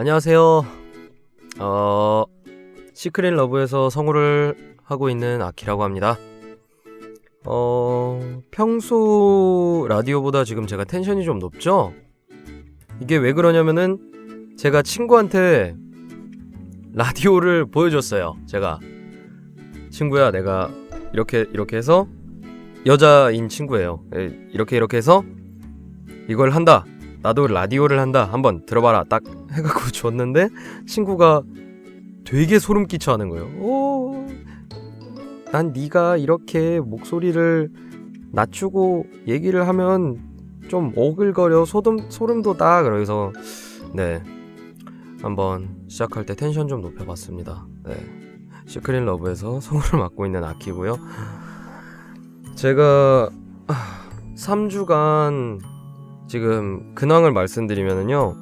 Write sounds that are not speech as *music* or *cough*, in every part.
안녕하세요. 어, 시크릿 러브에서 성우를 하고 있는 아키라고 합니다. 어, 평소 라디오보다 지금 제가 텐션이 좀 높죠? 이게 왜 그러냐면은 제가 친구한테 라디오를 보여줬어요. 제가 친구야, 내가 이렇게 이렇게 해서 여자인 친구예요. 에, 이렇게 이렇게 해서 이걸 한다. 나도 라디오를 한다. 한번 들어봐라. 딱 해갖고 *laughs* 줬는데 친구가 되게 소름 끼쳐 하는 거예요. 오, 난 네가 이렇게 목소리를 낮추고 얘기를 하면 좀 오글거려 소름 소름 돋아. 그래서 네 한번 시작할 때 텐션 좀 높여봤습니다. 네 시크릿 러브에서 *laughs* 성우를 맡고 있는 아키고요. 제가 3주간 지금 근황을 말씀드리면은요.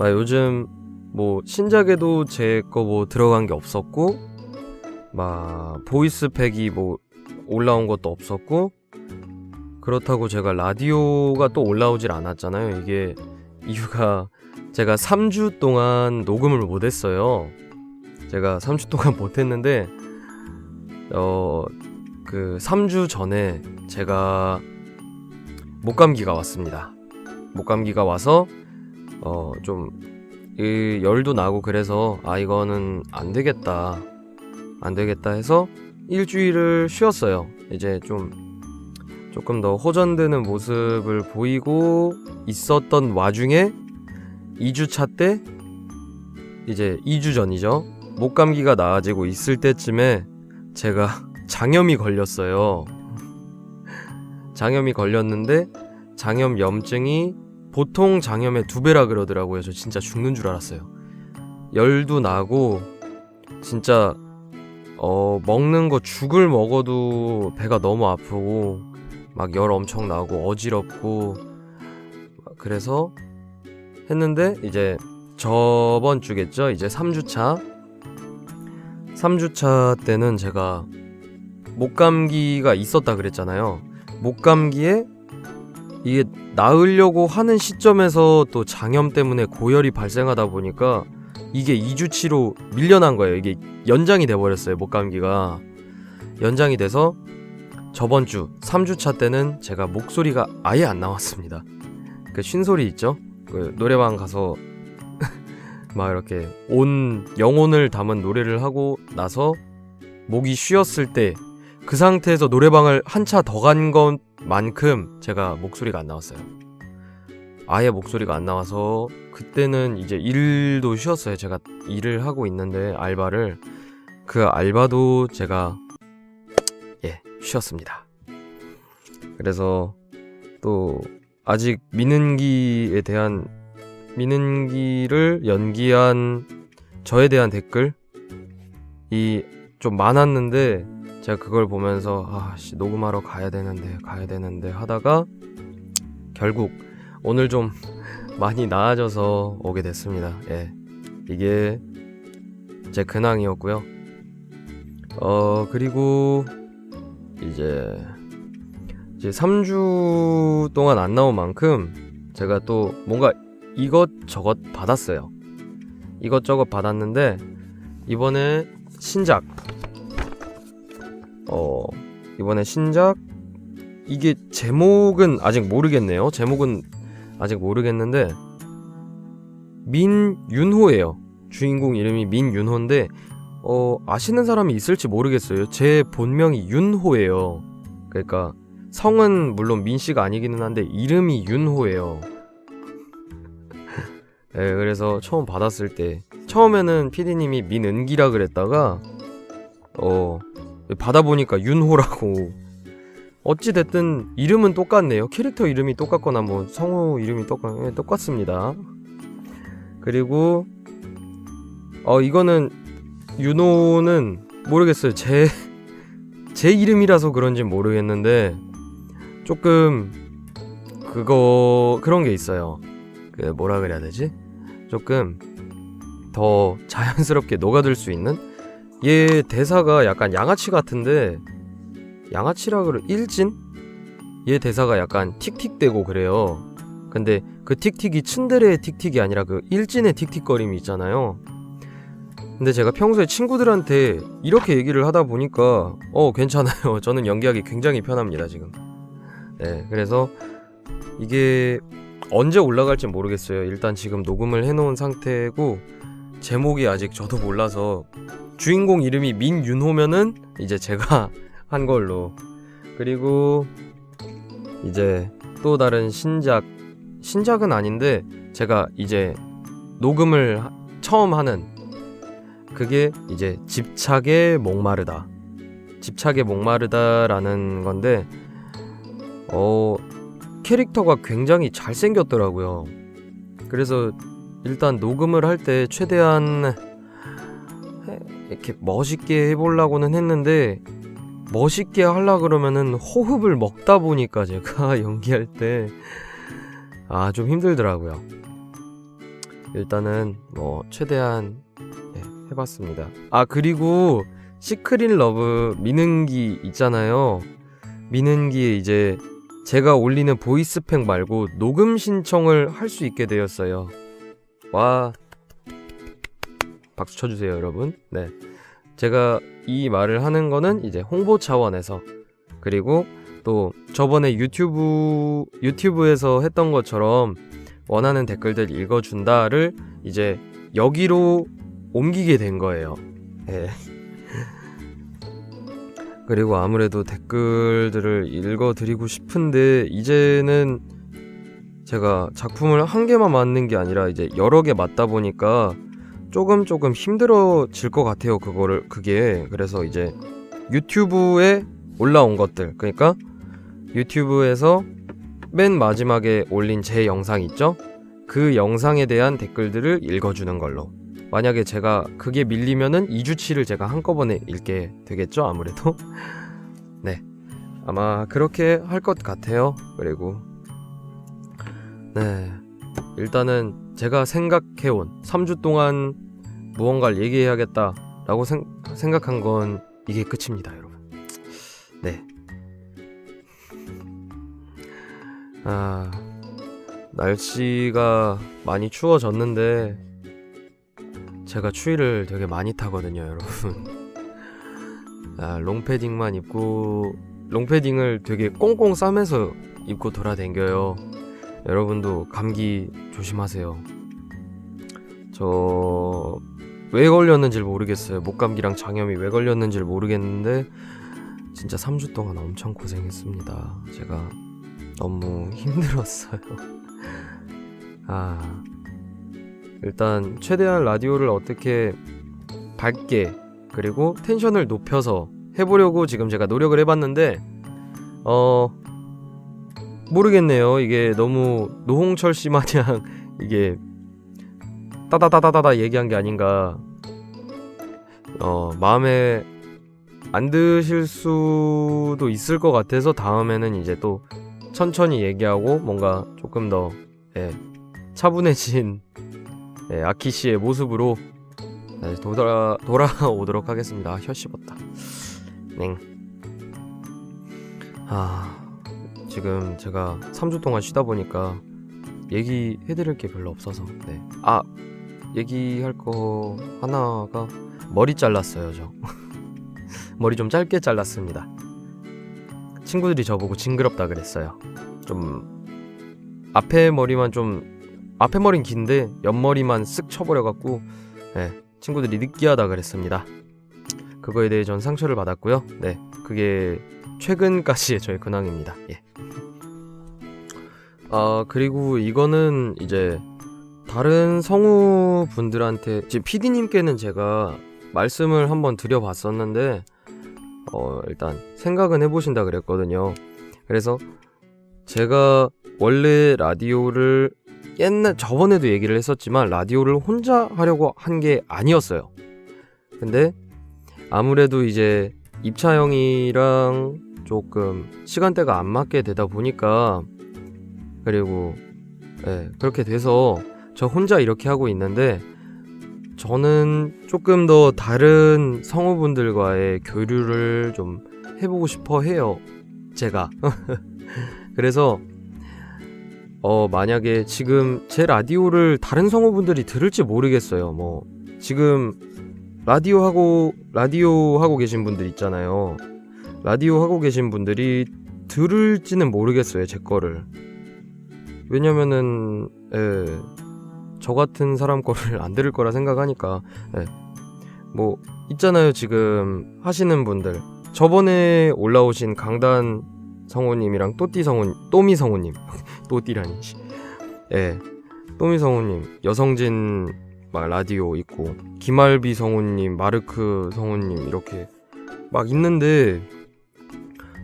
아, 요즘 뭐 신작에도 제 거 뭐 들어간 게 없었고 막 보이스팩이 뭐 올라온 것도 없었고 그렇다고 제가 라디오가 또 올라오질 않았잖아요. 이게 이유가 제가 3주 동안 녹음을 못 했어요. 제가 3주 동안 *laughs* 못 했는데 어 그 3주 전에 제가 목감기가 왔습니다. 목감기가 와서 어좀 열도 나고 그래서 아 이거는 안 되겠다 안 되겠다 해서 일주일을 쉬었어요. 이제 좀 조금 더 호전되는 모습을 보이고 있었던 와중에 2주차 때 이제 2주 전이죠. 목감기가 나아지고 있을 때쯤에 제가 *laughs* 장염이 걸렸어요. 장염이 걸렸는데 장염 염증이 보통 장염의 두 배라 그러더라고요. 저 진짜 죽는 줄 알았어요. 열도 나고 진짜 어 먹는 거 죽을 먹어도 배가 너무 아프고 막 열 엄청 나고 어지럽고 그래서 했는데 이제 저번 주겠죠. 이제 3주차 3주차 때는 제가 목감기가 있었다 그랬잖아요. 목 감기에 이게 나으려고 하는 시점에서 또 장염 때문에 고열이 발생하다 보니까 이게 2주치로 밀려난 거예요. 이게 연장이 돼 버렸어요. 목 감기가. 연장이 돼서 저번 주 3주차 때는 제가 목소리가 아예 안 나왔습니다. 그 쉰소리 있죠? 그 노래방 가서 *laughs* 막 이렇게 온 영혼을 담은 노래를 하고 나서 목이 쉬었을 때 그 상태에서 노래방을 한 차 더 간 것만큼 제가 목소리가 안 나왔어요. 아예 목소리가 안 나와서 그때는 이제 일도 쉬었어요. 제가 일을 하고 있는데 알바를 그 알바도 제가 예 쉬었습니다. 그래서 또 아직 미는기에 대한 미는기를 연기한 저에 대한 댓글이 좀 많았는데 제가 그걸 보면서 아씨 녹음하러 가야 되는데 가야 되는데 하다가 결국 오늘 좀 *laughs* 많이 나아져서 오게 됐습니다. 예. 이게 제 근황이었고요. 어, 그리고 이제 이제 3주 동안 안 나온 만큼 제가 또 뭔가 이것저것 받았어요. 이것저것 받았는데 이번에 신작 어, 이번에 신작 이게 제목은 아직 모르겠네요. 제목은 아직 모르겠는데 민윤호예요. 주인공 이름이 민윤호인데 어, 아시는 사람이 있을지 모르겠어요. 제 본명이 윤호예요. 그러니까 성은 물론 민 씨가 아니기는 한데 이름이 윤호예요. 네, *laughs* 그래서 처음 받았을 때 처음에는 PD님이 민은기라 그랬다가 어 받아보니까 윤호라고 어찌 됐든 이름은 똑같네요. 캐릭터 이름이 똑같거나 뭐 성우 이름이 똑같 예, 똑같습니다. 그리고 어 이거는 윤호는 모르겠어요. 제 제 이름이라서 그런지 모르겠는데 조금 그거 그런 게 있어요. 그 뭐라 그래야 되지? 조금 더 자연스럽게 녹아들 수 있는 얘 대사가 약간 양아치 같은데 양아치라 그러 일진? 얘 대사가 약간 틱틱대고 그래요. 근데 그 틱틱이 츤데레의 틱틱이 아니라 그 일진의 틱틱거림이 있잖아요. 근데 제가 평소에 친구들한테 이렇게 얘기를 하다 보니까 어 괜찮아요. *laughs* 저는 연기하기 굉장히 편합니다 지금. 네, 그래서 이게 언제 올라갈지 모르겠어요. 일단 지금 녹음을 해놓은 상태고 제목이 아직 저도 몰라서 주인공 이름이 민윤호면은 이제 제가 *laughs* 한 걸로. 그리고 이제 또 다른 신작 신작은 아닌데 제가 이제 녹음을 하- 처음 하는 그게 이제 집착에 목마르다. 집착에 목마르다라는 건데 어 캐릭터가 굉장히 잘생겼더라고요. 그래서 일단 녹음을 할 때 최대한 해- 이렇게 멋있게 해보려고는 했는데 멋있게 하려 그러면은 호흡을 먹다 보니까 제가 *laughs* 연기할 때 아 좀 힘들더라고요. 일단은 뭐 최대한 네, 해봤습니다. 아 그리고 시크릿 러브 미는기 있잖아요. 미는기에 이제 제가 올리는 보이스팩 말고 녹음 신청을 할 수 있게 되었어요. 와 박수 쳐주세요 여러분. 네 제가 이 말을 하는 거는 이제 홍보 차원에서 그리고 또 저번에 유튜브 유튜브에서 했던 것처럼 원하는 댓글들 읽어준다를 이제 여기로 옮기게 된 거예요. 예. 그리고 아무래도 댓글들을 읽어드리고 싶은데 이제는 제가 작품을 한 개만 맞는 게 아니라 이제 여러 개 맞다 보니까 조금 조금 힘들어질 것 같아요. 그거를 그게 그래서 이제 유튜브에 올라온 것들 그러니까 유튜브에서 맨 마지막에 올린 제 영상 있죠? 그 영상에 대한 댓글들을 읽어주는 걸로. 만약에 제가 그게 밀리면은 2주치를 제가 한꺼번에 읽게 되겠죠? 아무래도. *laughs* 네. 아마 그렇게 할 것 같아요. 그리고. 네. 일단은 제가 생각해온 3주 동안 무언가를 얘기해야겠다라고 생, 생각한 건 이게 끝입니다, 여러분. 네. 아, 날씨가 많이 추워졌는데 제가 추위를 되게 많이 타거든요, 여러분. 아, 롱패딩만 입고 롱패딩을 되게 꽁꽁 싸매서 입고 돌아댕겨요. 여러분도 감기 조심하세요. 저 왜 걸렸는지 모르겠어요. 목감기랑 장염이 왜 걸렸는지 모르겠는데 진짜 3주 동안 엄청 고생했습니다. 제가 너무 *laughs* 힘들었어요. 아, 일단 최대한 라디오를 어떻게 밝게 그리고 텐션을 높여서 해보려고 지금 제가 노력을 해봤는데, 어, 모르겠네요. 이게 너무 노홍철 씨 마냥 *laughs* 이게 따다다다다다 얘기한 게 아닌가. 어, 마음에 안 드실 수도 있을 것 같아서 다음에는 이제 또 천천히 얘기하고 뭔가 조금 더 예, 차분해진 예, 아키 씨의 모습으로 네, 돌아 돌아오도록 하겠습니다. 아, 혀 씹었다. 넹. 아 지금 제가 3주 동안 쉬다 보니까 얘기해드릴 게 별로 없어서 네. 아 얘기할 거 하나가 머리 잘랐어요 저. *laughs* 머리 좀 짧게 잘랐습니다. 친구들이 저보고 징그럽다 그랬어요. 좀 앞에 머리만 좀 앞에 머리는 긴데 옆머리만 쓱 쳐버려갖고 네, 친구들이 느끼하다 그랬습니다. 그거에 대해 전 상처를 받았고요. 네, 그게 최근까지의 저의 근황입니다. 예. 아 그리고 이거는 이제 다른 성우 분들한테 지금 PD님께는 제가 말씀을 한번 드려봤었는데 어 일단 생각은 해보신다 그랬거든요. 그래서 제가 원래 라디오를 옛날 저번에도 얘기를 했었지만 라디오를 혼자 하려고 한 게 아니었어요. 근데 아무래도 이제 입차 형이랑 조금 시간대가 안 맞게 되다 보니까 그리고 예, 그렇게 돼서 저 혼자 이렇게 하고 있는데 저는 조금 더 다른 성우분들과의 교류를 좀 해보고 싶어 해요. 제가. *laughs* 그래서 어 만약에 지금 제 라디오를 다른 성우분들이 들을지 모르겠어요. 뭐 지금 라디오 하고 라디오 하고 계신 분들 있잖아요. 라디오 하고 계신 분들이 들을지는 모르겠어요. 제 거를. 왜냐면은 예, 저 같은 사람 거를 *laughs* 안 들을 거라 생각하니까 예. 뭐 있잖아요. 지금 하시는 분들. 저번에 올라오신 강단 성우님이랑 또띠 성우 또미 성우님 *laughs* 또띠라니 씨. 예 또미 성우님 여성진 막 라디오 있고 김알비 성우님 마르크 성우님 이렇게 막 있는데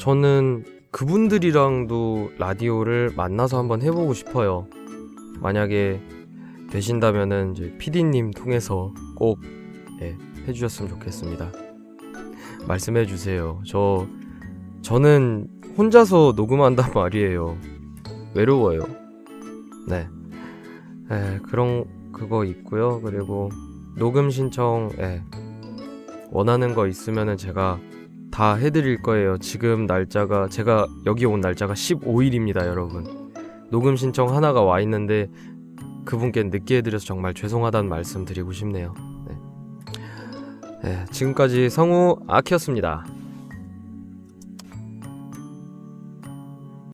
저는 그분들이랑도 라디오를 만나서 한번 해보고 싶어요 만약에 되신다면은 이제 PD님 통해서 꼭 예, 해주셨으면 좋겠습니다 말씀해 주세요 저 저는 혼자서 녹음한단 *laughs* 말이에요. 외로워요. 네. 에, 그런 그거 있고요. 그리고 녹음 신청 에, 원하는 거 있으면은 제가 다 해드릴 거예요. 지금 날짜가 제가 여기 온 날짜가 15일입니다, 여러분. 녹음 신청 하나가 와 있는데 그분께 늦게 해드려서 정말 죄송하다는 말씀 드리고 싶네요. 네. 에, 지금까지 성우 아키였습니다.